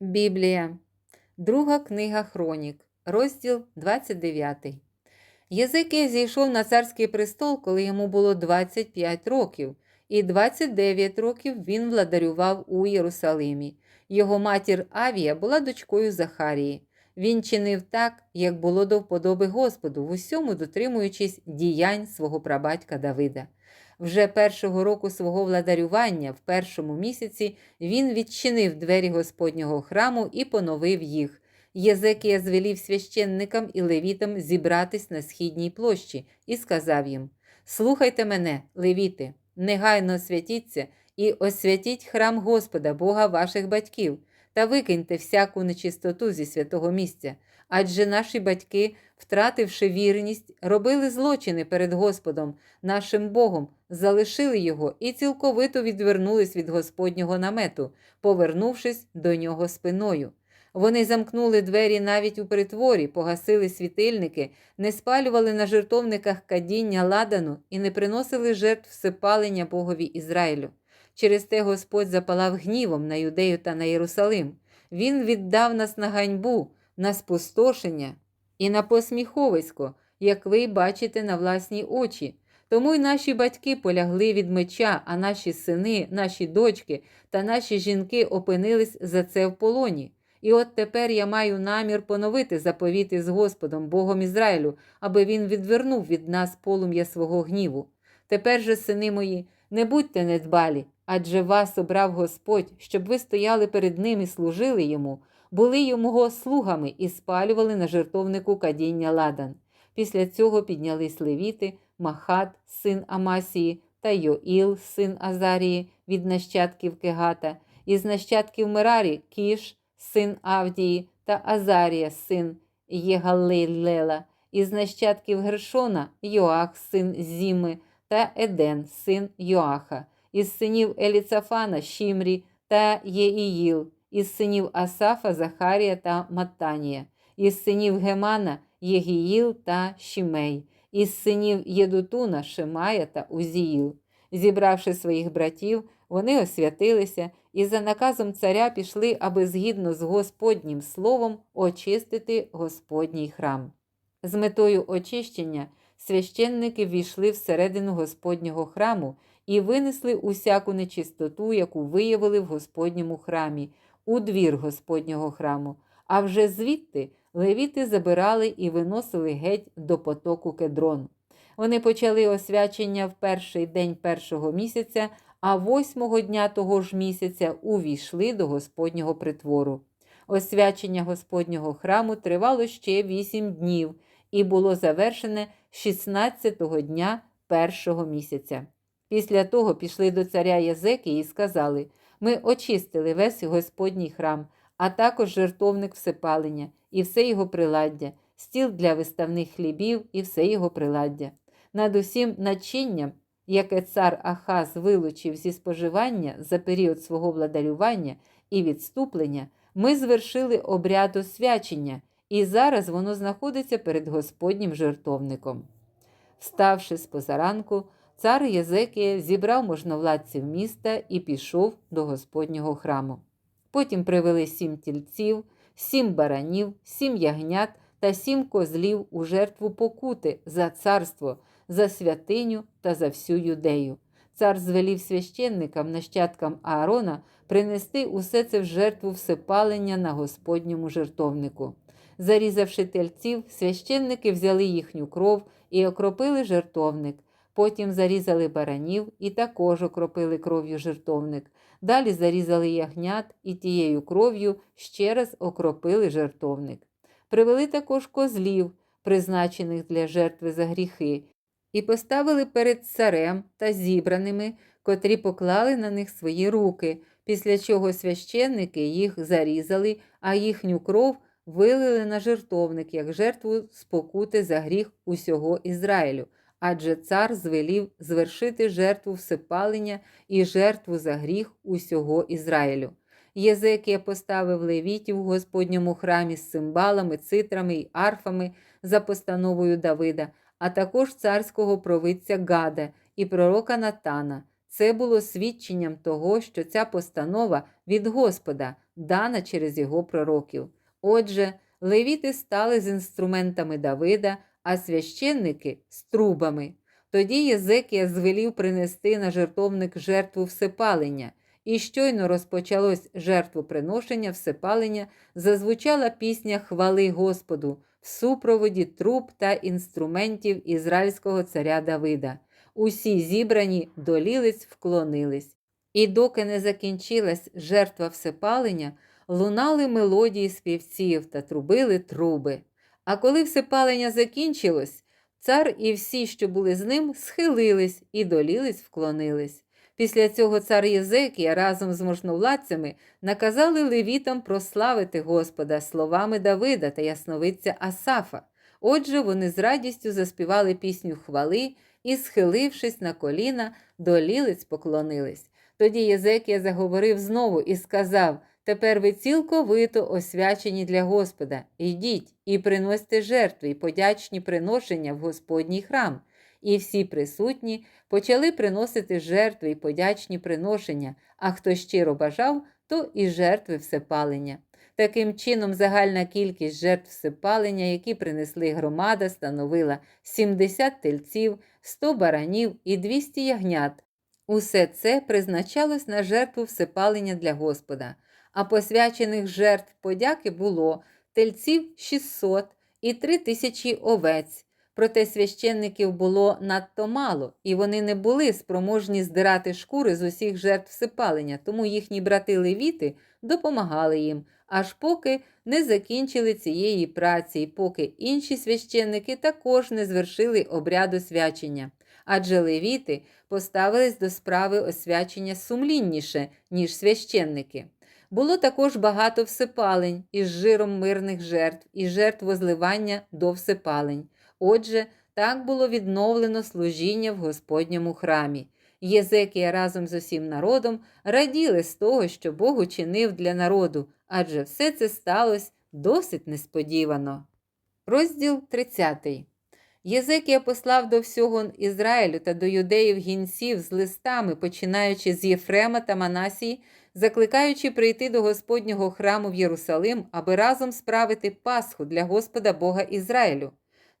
Біблія, Друга книга Хронік, розділ 29. Єзикія зійшов на царський престол, коли йому було 25 років, і 29 років він владарював у Єрусалимі. Його матір Авія була дочкою Захарії. Він чинив так, як було до вподоби Господу, в усьому дотримуючись діянь свого прабатька Давида. Вже першого року свого владарювання, в першому місяці, він відчинив двері Господнього храму і поновив їх. Єзекія звелів священникам і левітам зібратись на східній площі і сказав їм: Слухайте мене, левіти, негайно освятіться і освятіть храм Господа, Бога ваших батьків, та викиньте всяку нечистоту зі святого місця. Адже наші батьки, втративши вірність, робили злочини перед Господом, нашим Богом, залишили його і цілковито відвернулись від Господнього намету, повернувшись до нього спиною. Вони замкнули двері навіть у притворі, погасили світильники, не спалювали на жертовниках кадіння ладану і не приносили жертв всепалення Богові Ізраїлю. Через те Господь запалав гнівом на юдею та на Єрусалим. Він віддав нас на ганьбу, на спустошення і на посміховисько, як ви бачите на власні очі. Тому й наші батьки полягли від меча, а наші сини, наші дочки та наші жінки опинились за це в полоні. І от тепер я маю намір поновити заповіти з Господом, Богом Ізраїлю, аби він відвернув від нас полум'я свого гніву. Тепер же, сини мої, не будьте недбалі, адже вас обрав Господь, щоб ви стояли перед ним і служили йому, були його слугами і спалювали на жертовнику кадіння ладан. Після цього піднялись левіти, Махат, син Амасії, та Йоїл, син Азарії, від нащадків Кегата, із нащадків Мерарі Кіш, син Авдії, та Азарія, син Єгалилела, із нащадків Гершона Йоах, син Зіми, та Еден, син Йоаха, із синів Еліцафана Шімрі та Єїїл, із синів Асафа Захарія та Маттанія, із синів Гемана Єгіїл та Шімей, із синів Єдутуна Шимая та Узіїл. Зібравши своїх братів, вони освятилися і за наказом царя пішли, аби згідно з Господнім словом очистити Господній храм. З метою очищення священники ввійшли всередину Господнього храму і винесли усяку нечистоту, яку виявили в Господньому храмі, у двір Господнього храму, а вже звідти левіти забирали і виносили геть до потоку кедрон. Вони почали освячення в перший день першого місяця, а восьмого дня того ж місяця увійшли до Господнього притвору. Освячення Господнього храму тривало ще вісім днів і було завершене 16-го дня першого місяця. Після того пішли до царя Язеки і сказали: Ми очистили весь Господній храм, а також жертовник всепалення, і все його приладдя, стіл для виставних хлібів і все його приладдя. Над усім начинням, яке цар Ахаз вилучив зі споживання за період свого владарювання і відступлення, ми звершили обряд освячення, і зараз воно знаходиться перед Господнім жертовником. Вставши з позаранку, цар Єзекія зібрав можновладців міста і пішов до Господнього храму. Потім привели сім тільців, сім баранів, сім ягнят та сім козлів у жертву покути за царство, за святиню та за всю юдею. Цар звелів священникам, нащадкам Аарона принести усе це в жертву всепалення на Господньому жертовнику. Зарізавши тельців, священники взяли їхню кров і окропили жертовник. Потім зарізали баранів і також окропили кров'ю жертовник. Далі зарізали ягнят і тією кров'ю ще раз окропили жертовник. Привели також козлів, призначених для жертви за гріхи, і поставили перед царем та зібраними, котрі поклали на них свої руки, після чого священники їх зарізали, а їхню кров вилили на жертовник як жертву спокути за гріх усього Ізраїлю. Адже цар звелів звершити жертву всепалення і жертву за гріх усього Ізраїлю. Єзекія поставив левітів у Господньому храмі з цимбалами, цитрами й арфами за постановою Давида, а також царського провидця Гада і пророка Натана. Це було свідченням того, що ця постанова від Господа, дана через його пророків. Отже, левіти стали з інструментами Давида, а священники з трубами. Тоді Єзекія звелів принести на жертовник жертву всепалення, і щойно розпочалось жертвоприношення всепалення, зазвучала пісня хвали Господу в супроводі труб та інструментів ізраїльського царя Давида. Усі зібрані до лілиць вклонились. І доки не закінчилась жертва всепалення, лунали мелодії співців та трубили труби. А коли всепалення закінчилось, цар і всі, що були з ним, схилились і до лілиць вклонились. Після цього цар Єзекія разом з можновладцями наказали левітам прославити Господа словами Давида та ясновидця Асафа. Отже, вони з радістю заспівали пісню хвали і, схилившись на коліна, до лілиць поклонились. Тоді Єзекія заговорив знову і сказав: Тепер ви цілковито освячені для Господа. Йдіть і приносьте жертви і подячні приношення в Господній храм. І всі присутні почали приносити жертви і подячні приношення, а хто щиро бажав, то і жертви всепалення. Таким чином, загальна кількість жертв всепалення, які принесли громада, становила 70 тельців, 100 баранів і 200 ягнят. Усе це призначалось на жертву всепалення для Господа, а посвячених жертв подяки було тельців 600 і 3 тисячі овець. Проте священників було надто мало, і вони не були спроможні здирати шкури з усіх жертв всепалення, тому їхні брати левіти допомагали їм, аж поки не закінчили цієї праці, і поки інші священники також не звершили обряду свячення. Адже левіти поставились до справи освячення сумлінніше, ніж священники. Було також багато всепалень із жиром мирних жертв і жертв возливання до всепалень. Отже, так було відновлено служіння в Господньому храмі. Єзекія разом з усім народом раділи з того, що Бог учинив для народу, адже все це сталося досить несподівано. Розділ 30. Єзекія послав до всього Ізраїлю та до юдеїв гінців з листами, починаючи з Єфрема та Манасії, закликаючи прийти до Господнього храму в Єрусалим, аби разом справити Пасху для Господа Бога Ізраїлю.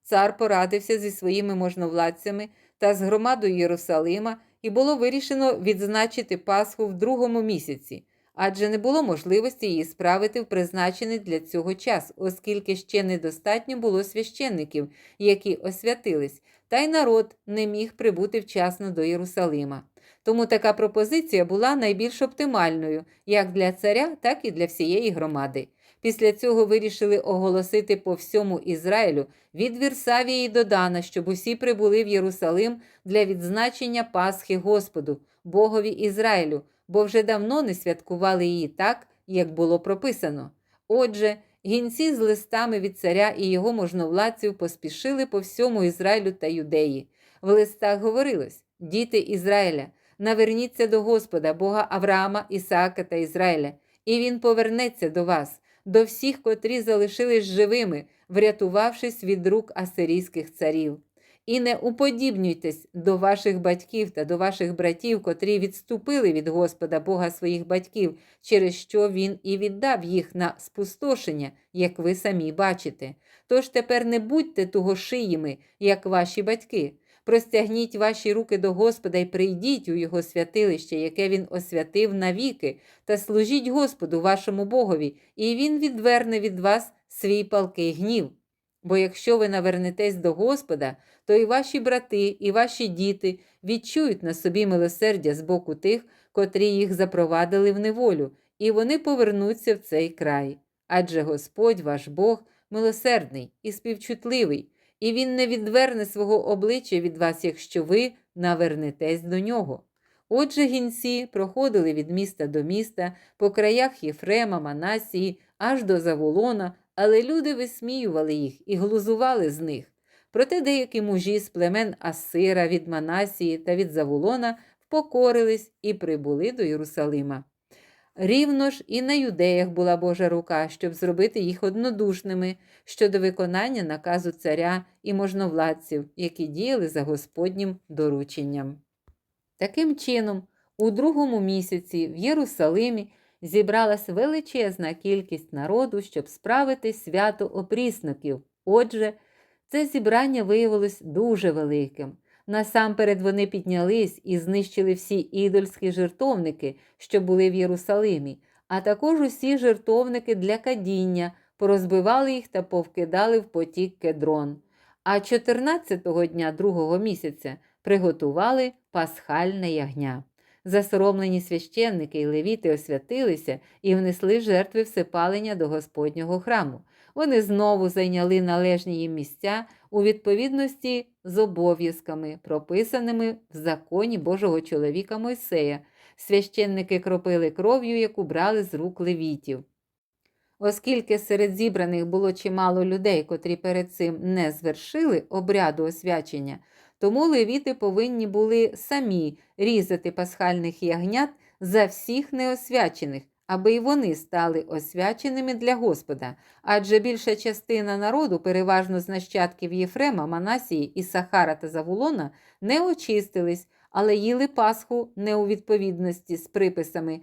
Цар порадився зі своїми можновладцями та з громадою Єрусалима, і було вирішено відзначити Пасху в другому місяці, адже не було можливості її справити в призначений для цього час, оскільки ще недостатньо було священників, які освятились, та й народ не міг прибути вчасно до Єрусалима. Тому така пропозиція була найбільш оптимальною як для царя, так і для всієї громади. Після цього вирішили оголосити по всьому Ізраїлю від Вірсавії до Дана, щоб усі прибули в Єрусалим для відзначення Пасхи Господу, Богові Ізраїлю, бо вже давно не святкували її так, як було прописано. Отже, гінці з листами від царя і його можновладців поспішили по всьому Ізраїлю та Юдеї. В листах говорилось: Діти Ізраїля, наверніться до Господа, Бога Авраама, Ісаака та Ізраїля, і Він повернеться до вас до всіх, котрі залишились живими, врятувавшись від рук асирійських царів. І не уподібнюйтесь до ваших батьків та до ваших братів, котрі відступили від Господа Бога своїх батьків, через що Він і віддав їх на спустошення, як ви самі бачите. Тож тепер не будьте тугошиїми, як ваші батьки. Простягніть ваші руки до Господа і прийдіть у Його святилище, яке Він освятив навіки, та служіть Господу, вашому Богові, і Він відверне від вас свій палкий гнів. Бо якщо ви навернетесь до Господа, то і ваші брати, і ваші діти відчують на собі милосердя з боку тих, котрі їх запровадили в неволю, і вони повернуться в цей край. Адже Господь ваш Бог милосердний і співчутливий і він не відверне свого обличчя від вас, якщо ви навернетесь до нього. Отже, гінці проходили від міста до міста, по краях Єфрема, Манасії, аж до Заволона, але люди висміювали їх і глузували з них. Проте деякі мужі з племен Асира від Манасії та від Заволона впокорились і прибули до Єрусалима. Рівно ж і на юдеях була Божа рука, щоб зробити їх однодушними щодо виконання наказу царя і можновладців, які діяли за Господнім дорученням. Таким чином, у другому місяці в Єрусалимі зібралась величезна кількість народу, щоб справити свято опрісників. Отже, це зібрання виявилось дуже великим. Насамперед вони піднялись і знищили всі ідольські жертовники, що були в Єрусалимі, а також усі жертовники для кадіння, порозбивали їх та повкидали в потік кедрон. А 14-го дня другого місяця приготували пасхальне ягня. Засоромлені священники й левіти освятилися і внесли жертви всепалення до Господнього храму. Вони знову зайняли належні їм місця у відповідності з обов'язками, прописаними в законі Божого чоловіка Мойсея. Священники кропили кров'ю, яку брали з рук левітів. Оскільки серед зібраних було чимало людей, котрі перед цим не звершили обряду освячення, тому левіти повинні були самі різати пасхальних ягнят за всіх неосвячених, аби й вони стали освяченими для Господа, адже більша частина народу, переважно з нащадків Єфрема, Манасії, Ісахара та Завулона, не очистились, але їли Пасху не у відповідності з приписами.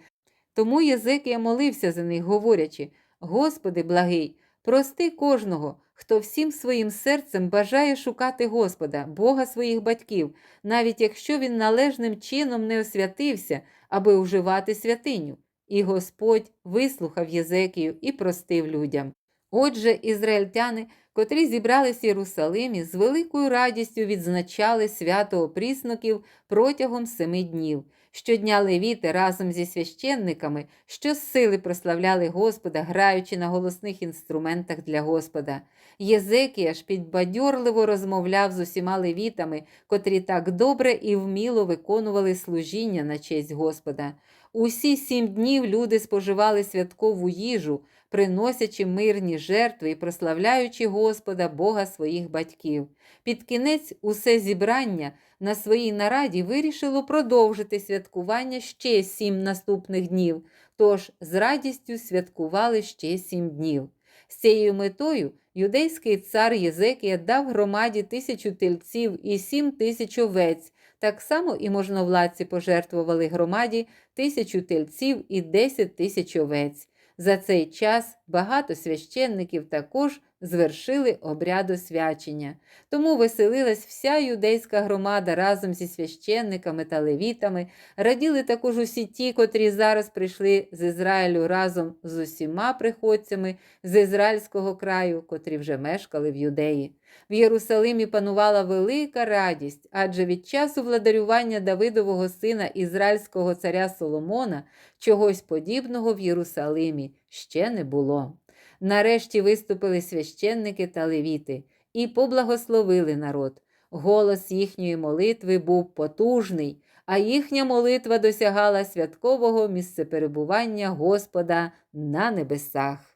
Тому Єзекія молився за них, говорячи: Господи, благий, прости кожного, хто всім своїм серцем бажає шукати Господа, Бога своїх батьків, навіть якщо він належним чином не освятився, аби уживати святиню. І Господь вислухав Єзекію і простив людям. Отже, ізраїльтяни, котрі зібрались в Єрусалимі, з великою радістю відзначали свято опрісноків протягом семи днів. Щодня левіти разом зі священниками щосили прославляли Господа, граючи на голосних інструментах для Господа. Єзекія ж підбадьорливо розмовляв з усіма левітами, котрі так добре і вміло виконували служіння на честь Господа. Усі сім днів люди споживали святкову їжу, приносячи мирні жертви і прославляючи Господа, Бога своїх батьків. Під кінець усе зібрання на своїй нараді вирішило продовжити святкування ще сім наступних днів, тож з радістю святкували ще сім днів. З цією метою юдейський цар Єзекія дав громаді тисячу тельців і сім тисяч овець. Так само і можновладці пожертвували громаді тисячу тельців і десять тисяч овець. За цей час багато священників також звершили обряд освячення. Тому веселилась вся юдейська громада разом зі священниками та левітами, раділи також усі ті, котрі зараз прийшли з Ізраїлю разом з усіма приходцями з ізраїльського краю, котрі вже мешкали в юдеї. В Єрусалимі панувала велика радість, адже від часу владарювання Давидового сина ізраїльського царя Соломона чогось подібного в Єрусалимі ще не було. Нарешті виступили священники та левіти і поблагословили народ. Голос їхньої молитви був потужний, а їхня молитва досягала святкового місцеперебування Господа на небесах.